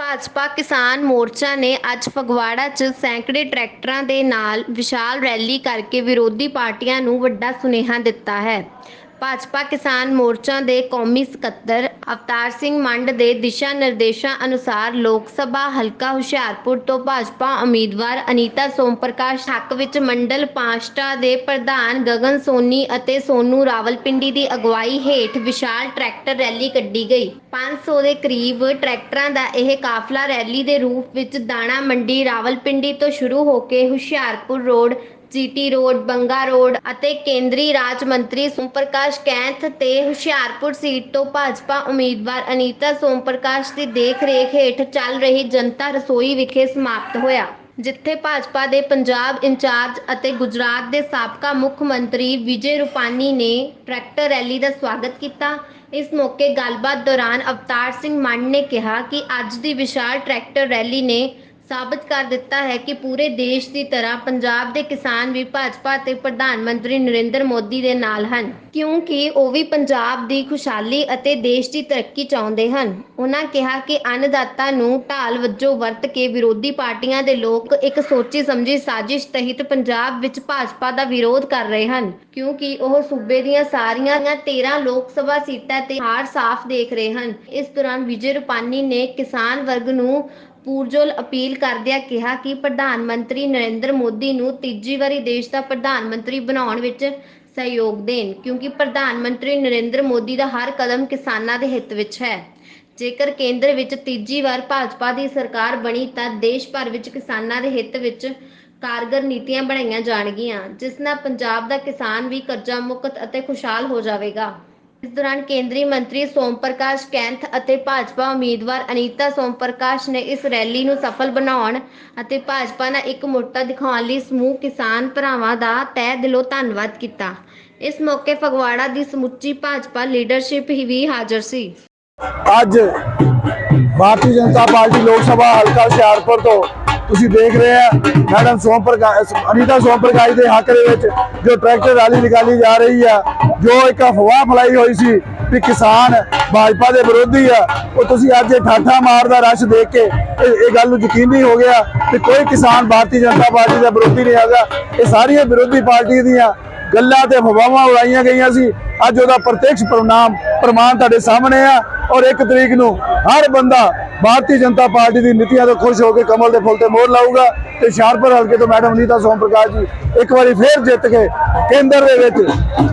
ਭਾਜਪਾ ਕਿਸਾਨ ਮੋਰਚਾ ਨੇ ਅੱਜ ਫਗਵਾੜਾ 'ਚ ਸੈਂਕੜੇ ਟਰੈਕਟਰਾਂ ਦੇ ਨਾਲ ਵਿਸ਼ਾਲ ਰੈਲੀ ਕਰਕੇ ਵਿਰੋਧੀ ਪਾਰਟੀਆਂ ਨੂੰ ਵੱਡਾ ਸੁਨੇਹਾ ਦਿੱਤਾ ਹੈ। ਭਾਜਪਾ ਕਿਸਾਨ ਮੋਰਚਾ ਦੇ ਕੌਮੀ ਸਕੱਤਰ ਅਵਤਾਰ ਸਿੰਘ ਮੰਡ ਦੇ ਦਿਸ਼ਾ ਨਿਰਦੇਸ਼ਾਂ ਅਨੁਸਾਰ ਲੋਕ ਸਭਾ ਹਲਕਾ ਹੁਸ਼ਿਆਰਪੁਰ ਤੋਂ ਭਾਜਪਾ ਉਮੀਦਵਾਰ ਅਨੀਤਾ ਸੋਮ ਪ੍ਰਕਾਸ਼ ਹੱਕ ਵਿੱਚ ਮੰਡਲ ਪਾਂਸ਼ਟਾ ਦੇ ਪ੍ਰਧਾਨ ਗਗਨ ਸੋਨੀ ਅਤੇ ਸੋਨੂ ਰਾਵਲਪਿੰਡੀ ਦੀ ਅਗਵਾਈ ਹੇਠ ਵਿਸ਼ਾਲ ਟਰੈਕਟਰ ਰੈਲੀ ਕੱਢੀ ਗਈ। 500 ਦੇ ਕਰੀਬ ਟਰੈਕਟਰਾਂ ਦਾ ਇਹ ਕਾਫਲਾ ਰੈਲੀ ਦੇ ਰੂਪ ਵਿੱਚ ਦਾਣਾ ਮੰਡੀ ਰਾਵਲਪਿੰਡੀ ਤੋਂ ਸ਼ੁਰੂ ਹੋ ਕੇ Hoshiarpur road GT road, Banga road ਅਤੇ ਕੇਂਦਰੀ ਰਾਜ ਮੰਤਰੀ ਸੋਮਪ੍ਰਕਾਸ਼ ਕੈਂਥ ਤੇ ਹੁਸ਼ਿਆਰਪੁਰ ਸੀਟ ਤੋਂ ਭਾਜਪਾ ਉਮੀਦਵਾਰ ਅਨੀਤਾ ਸੋਮਪ੍ਰਕਾਸ਼ ਦੀ ਦੇਖ-ਰੇਖ ਹੇਠ ਚੱਲ ਰਹੀ ਜਨਤਾ ਰਸੋਈ ਵਿਖੇ ਸਮਾਪਤ ਹੋਇਆ, ਜਿੱਥੇ ਭਾਜਪਾ ਦੇ ਪੰਜਾਬ ਇੰਚਾਰਜ ਅਤੇ ਗੁਜਰਾਤ ਦੇ ਸਾਬਕਾ ਮੁੱਖ ਮੰਤਰੀ ਵਿਜੇ ਰੂਪਾਨੀ ਨੇ ਟਰੈਕਟਰ ਰੈਲੀ ਦਾ ਸਵਾਗਤ ਕੀਤਾ। ਇਸ ਮੌਕੇ ਗੱਲਬਾਤ ਦੌਰਾਨ ਅਵਤਾਰ ਸਿੰਘ ਮੰਡ ਨੇ ਕਿਹਾ ਕਿ ਅੱਜ ਦੀ ਵਿਸ਼ਾਲ ਟਰੈਕਟਰ ਰੈਲੀ ਨੇ ਸਾਬਤ ਕਰ ਦਿੱਤਾ ਹੈ ਕਿ ਪੂਰੇ ਦੇਸ਼ ਦੀ ਤਰ੍ਹਾਂ ਪੰਜਾਬ ਦੇ ਕਿਸਾਨ ਵੀ ਭਾਜਪਾ ਤੇ ਪ੍ਰਧਾਨ ਮੰਤਰੀ ਨਰਿੰਦਰ ਮੋਦੀ ਦੇ ਨਾਲ ਹਨ, ਕਿਉਂਕਿ ਉਹ ਵੀ ਪੰਜਾਬ ਦੀ ਖੁਸ਼ਹਾਲੀ ਅਤੇ ਦੇਸ਼ ਦੀ ਤਰੱਕੀ ਚਾਹੁੰਦੇ ਹਨ। ਉਹਨਾਂ ਕਿਹਾ ਕਿ ਅੰਨਦਾਤਾ ਨੂੰ ਢਾਲ ਵਜੋਂ ਵਰਤ ਕੇ ਵਿਰੋਧੀ ਪਾਰਟੀਆਂ ਦੇ ਲੋਕ ਇੱਕ ਸੋਚੀ ਸਮਝੀ ਸਾਜ਼ਿਸ਼ ਤਹਿਤ ਪੰਜਾਬ ਵਿੱਚ ਭਾਜਪਾ ਦਾ ਵਿਰੋਧ ਕਰ ਰਹੇ ਹਨ, ਕਿਉਂਕਿ ਉਹ ਸੂਬੇ ਦੀਆਂ ਸਾਰੀਆਂ 13 ਲੋਕ ਸਭਾ ਸੀਟਾਂ ਤੇ ਹਾਰ ਸਾਫ਼ ਦੇਖ ਰਹੇ ਹਨ। ਇਸ ਦੌਰਾਨ ਵਿਜੇ ਰੂਪਾਨੀ ਨੇ ਕਿਸਾਨ ਵਰਗ ਨੂੰ ਪੂਰਜੋਲ ਅਪੀਲ ਕਰਦਿਆਂ ਕਿਹਾ ਕਿ ਪ੍ਰਧਾਨ ਮੰਤਰੀ ਨਰਿੰਦਰ ਮੋਦੀ ਨੂੰ ਤੀਜੀ ਵਾਰੀ ਦੇਸ਼ ਦਾ ਪ੍ਰਧਾਨ ਮੰਤਰੀ ਬਣਾਉਣ ਵਿੱਚ ਸਹਿਯੋਗ ਦੇਣ, ਕਿਉਂਕਿ ਪ੍ਰਧਾਨ ਮੰਤਰੀ ਨਰਿੰਦਰ ਮੋਦੀ ਦਾ ਹਰ ਕਦਮ ਕਿਸਾਨਾਂ ਦੇ ਹਿੱਤ ਵਿੱਚ ਹੈ। ਜੇਕਰ ਕੇਂਦਰ ਵਿੱਚ ਤੀਜੀ ਵਾਰ ਭਾਜਪਾ ਦੀ ਸਰਕਾਰ ਬਣੀ ਤਾਂ ਦੇਸ਼ ਭਰ ਵਿੱਚ ਕਿਸਾਨਾਂ ਦੇ ਹਿੱਤ ਵਿੱਚ ਕਾਰਗਰ ਨੀਤੀਆਂ ਬਣਾਈਆਂ ਜਾਣਗੀਆਂ, ਜਿਸ ਨਾਲ ਪੰਜਾਬ ਦਾ ਕਿਸਾਨ ਵੀ ਕਰਜ਼ਾ ਮੁਕਤ ਅਤੇ ਖੁਸ਼ਹਾਲ ਹੋ ਜਾਵੇਗਾ। ਇਸ ਦੌਰਾਨ ਕੇਂਦਰੀ ਮੰਤਰੀ ਸੋਮ ਪ੍ਰਕਾਸ਼ ਕੈਂਥ ਅਤੇ ਭਾਜਪਾ ਉਮੀਦਵਾਰ ਅਨੀਤਾ ਸੋਮ ਪ੍ਰਕਾਸ਼ ਨੇ ਇਸ ਰੈਲੀ ਨੂੰ ਸਫਲ ਬਣਾਉਣ ਅਤੇ ਭਾਜਪਾ ਨਾਲ ਇੱਕ ਮੁਰਤਾ ਦਿਖਾਉਣ ਲਈ ਸਮੂਹ ਕਿਸਾਨ ਭਰਾਵਾਂ ਦਾ ਤਹਿ ਦਿਲੋਂ ਧੰਨਵਾਦ ਕੀਤਾ। ਇਸ ਮੌਕੇ ਫਗਵਾੜਾ ਦੀ ਸਮੁੱਚੀ ਭਾਜਪਾ ਲੀਡਰਸ਼ਿਪ ਹੀ ਵੀ ਹਾਜ਼ਰ ਸੀ। ਅੱਜ ਭਾਰਤੀ ਜਨਤਾ ਪਾਰਟੀ ਲੋਕ ਸਭਾ ਹਲਕਾ ਹੁਸ਼ਿਆਰਪੁਰ ਤੋਂ ਤੁਸੀਂ ਦੇਖ ਰਹੇ ਆ ਮੈਡਮ ਸੋਮ ਪ੍ਰਕਾਸ਼ ਅਨੀਤਾ ਸੋਮ ਪ੍ਰਕਾਸ਼ ਦੇ ਹੱਕ ਦੇ ਵਿੱਚ ਜੋ ਟਰੈਕਟਰ ਰੈਲੀ ਨਿਕਾਲੀ ਜਾ ਰਹੀ ਆ, ਜੋ ਇੱਕ ਅਫਵਾਹ ਫੈਲਾਈ ਹੋਈ ਸੀ ਵੀ ਕਿਸਾਨ ਭਾਜਪਾ ਦੇ ਵਿਰੋਧੀ ਆ, ਉਹ ਤੁਸੀਂ ਅੱਜ ਇਹ ਠਾਠਾ ਮਾਰਦਾ ਰਸ਼ ਦੇਖ ਕੇ ਇਹ ਗੱਲ ਨੂੰ ਯਕੀਨੀ ਹੋ ਗਿਆ ਕਿ ਕੋਈ ਕਿਸਾਨ ਭਾਰਤੀ ਜਨਤਾ ਪਾਰਟੀ ਦਾ ਵਿਰੋਧੀ ਨਹੀਂ ਹੈਗਾ। ਇਹ ਸਾਰੀਆਂ ਵਿਰੋਧੀ ਪਾਰਟੀ ਦੀਆਂ ਗੱਲਾਂ ਤੇ ਅਫਵਾਹਾਂ ਉਡਾਈਆਂ ਗਈਆਂ ਸੀ। ਅੱਜ ਉਹਦਾ ਪ੍ਰਤੱਖ ਪ੍ਰਮਾਣ ਪ੍ਰਮਾਣ ਤੁਹਾਡੇ ਸਾਹਮਣੇ ਆ ਔਰ ਇੱਕ ਤਰੀਕ ਨੂੰ ਹਰ ਬੰਦਾ ਭਾਰਤੀ ਜਨਤਾ ਪਾਰਟੀ ਦੀ ਨੀਤੀਆਂ ਤੋਂ ਖੁਸ਼ ਹੋ ਕੇ ਕਮਲ ਦੇ ਫੁੱਲ ਤੇ ਮੋਹਰ ਲਾਊਗਾ ਤੇ ਹੁਸ਼ਿਆਰਪੁਰ ਹਲਕੇ ਤੋਂ ਮੈਡਮ ਨੀਤਾ ਸੋਮ ਪ੍ਰਕਾਸ਼ ਜੀ ਇੱਕ ਵਾਰੀ ਫੇਰ ਜਿੱਤ ਕੇ ਕੇਂਦਰ ਦੇ ਵਿੱਚ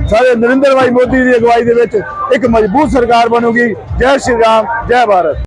ਸਾਰੇ ਨਰਿੰਦਰ ਭਾਈ ਮੋਦੀ ਦੀ ਅਗਵਾਈ ਦੇ ਵਿੱਚ ਇੱਕ ਮਜ਼ਬੂਤ ਸਰਕਾਰ ਬਣੂਗੀ ਜੈ ਸ਼੍ਰੀ ਰਾਮ ਜੈ ਭਾਰਤ